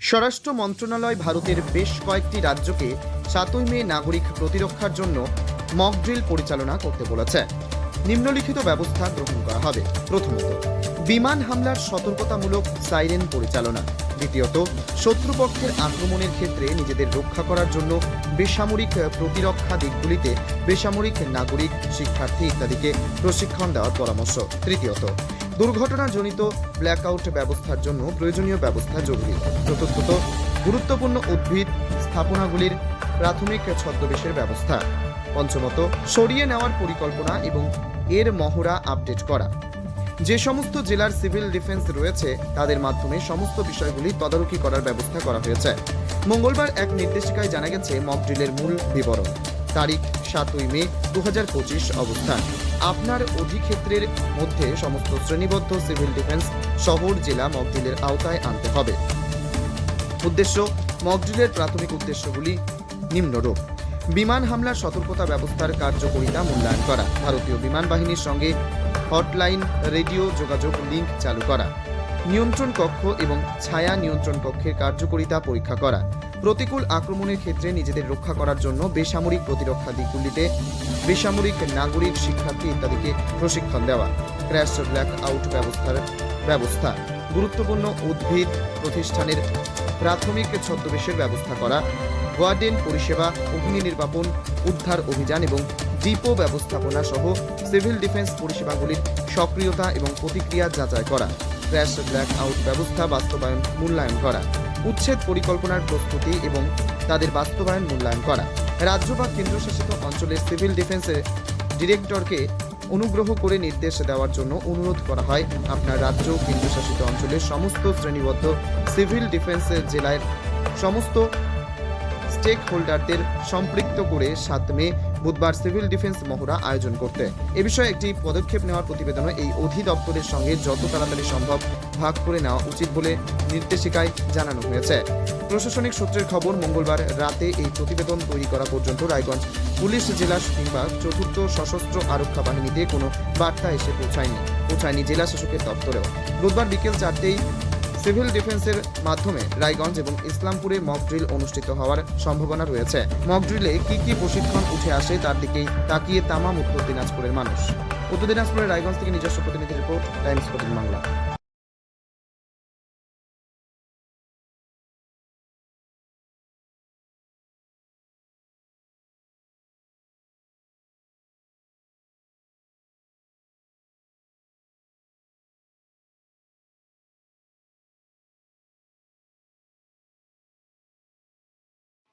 স্বরাষ্ট্র মন্ত্রণালয় ভারতের বেশ কয়েকটি রাজ্যকে সাতই মে নাগরিক প্রতিরক্ষার জন্য মকড্রিল পরিচালনা করতে বলেছে। নিম্নলিখিত ব্যবস্থা গ্রহণ করা হবে, প্রথমত, বিমান হামলার সতর্কতামূলক সাইরেন পরিচালনা, দ্বিতীয়ত, শত্রুপক্ষের আক্রমণের ক্ষেত্রে নিজেদের রক্ষা করার জন্য বেসামরিক প্রতিরক্ষা দিকগুলিতে বেসামরিক নাগরিক, শিক্ষার্থী ইত্যাদিকে প্রশিক্ষণ দেওয়ার পরামর্শ, তৃতীয়ত দুর্ঘটনাজনিত ব্ল্যাকআউট ব্যবস্থার জন্য প্রয়োজনীয় ব্যবস্থা জরুরি। চতুর্থত গুরুত্বপূর্ণ উদ্ভিদ স্থাপনাগুলির প্রাথমিক ছদ্মবেশের ব্যবস্থা। পঞ্চমত, সরিয়ে নেওয়ার পরিকল্পনা এবং এর মহড়া আপডেট করা। যে সমস্ত জেলার সিভিল ডিফেন্স রয়েছে, তাদের মাধ্যমে সমস্ত বিষয়গুলি তদারকি করার ব্যবস্থা করা হয়েছে। মঙ্গলবার এক নির্দেশিকায় জানা গেছে মক ড্রিলের মূল বিবরণ। তারিখ সাতই মে দু হাজার পঁচিশ অবস্থান। আপনার অধিক্ষেত্রের মধ্যে সমস্ত শ্রেণীবদ্ধ সিভিল ডিফেন্স শহর, জেলা মক ড্রিলের আওতায় আনতে হবে। উদ্দেশ্য, মক ড্রিলের প্রাথমিক উদ্দেশ্যগুলি নিম্নরূপ বিমান হামলার সতর্কতা ব্যবস্থার কার্যকরিতা মূল্যায়ন করা। ভারতীয় বিমান বাহিনীর সঙ্গে হটলাইন, রেডিও, যোগাযোগ, লিঙ্ক চালু করা। নিয়ন্ত্রণ কক্ষ এবং ছায়া নিয়ন্ত্রণ কক্ষের কার্যকরিতা পরীক্ষা করা। প্রতিকূল আক্রমণের ক্ষেত্রে নিজেদের রক্ষা করার জন্য বেসামরিক প্রতিরক্ষা দিকগুলিতে বেসামরিক নাগরিক, শিক্ষার্থী ইত্যাদিকে প্রশিক্ষণ দেওয়া। ক্র্যাশ ব্ল্যাক আউট ব্যবস্থার ব্যবস্থা। গুরুত্বপূর্ণ উদ্ভিদ প্রতিষ্ঠানের প্রাথমিক ছদ্মবেশের ব্যবস্থা করা। ওয়ার্ডেন পরিষেবা, অগ্নি নির্বাপন, উদ্ধার অভিযান এবং ডিপো ব্যবস্থাপনা সহ সিভিল ডিফেন্স পরিষেবাগুলির সক্রিয়তা এবং প্রতিক্রিয়া যাচাই করা। ক্র্যাশ ব্ল্যাক আউট ব্যবস্থা বাস্তবায়ন, মূল্যায়ন করা। উচ্ছেদ পরিকল্পনার প্রস্তুতি এবং তাদের বাস্তবায়ন মূল্যায়ন করা। রাজ্য বা কেন্দ্রশাসিত অঞ্চলের সিভিল ডিফেন্সের ডিরেক্টরকে অনুগ্রহ করে নির্দেশ দেওয়ার জন্য অনুরোধ করা হয় আপনার রাজ্য কেন্দ্রশাসিত অঞ্চলের সমস্ত শ্রেণীবদ্ধ সিভিল ডিফেন্স জেলার সমস্ত স্টেক হোল্ডারদের সম্পৃক্ত করে সাত মে বুধবার সিভিল ডিফেন্স মহড়া আয়োজন করতে। এ বিষয়ে একটি পদক্ষেপ নেওয়ার প্রতিবেদনে এই অধিদপ্তরের সঙ্গে যত তাড়াতাড়ি সম্ভব ভাগ করে নেওয়া উচিত বলে নির্দেশিকায় জানানো হয়েছে। প্রশাসনিক সূত্রের খবর, মঙ্গলবার রাতে এই প্রতিবেদন তৈরি করা পর্যন্ত রায়গঞ্জ পুলিশ, জেলা কিংবা চতুর্থ সশস্ত্র আরক্ষা বাহিনীতে কোনো বার্তা এসে পৌঁছায়নি। পৌঁছায়নি জেলা শাসকের দপ্তরেও। বুধবার বিকেল চারটেই সিভিল ডিফেন্সের মাধ্যমে রায়গঞ্জ এবং ইসলামপুরে মক ড্রিল অনুষ্ঠিত হওয়ার সম্ভাবনা রয়েছে। মক ড্রিলে কি কি প্রশিক্ষণ উঠে আসে তার দিকেই তাকিয়ে তামাম উত্তর দিনাজপুরের মানুষ। উত্তর দিনাজপুরের রায়গঞ্জ থেকে নিজস্ব প্রতিনিধি রিপোর্ট টাইমস ফোর্টিন বাংলা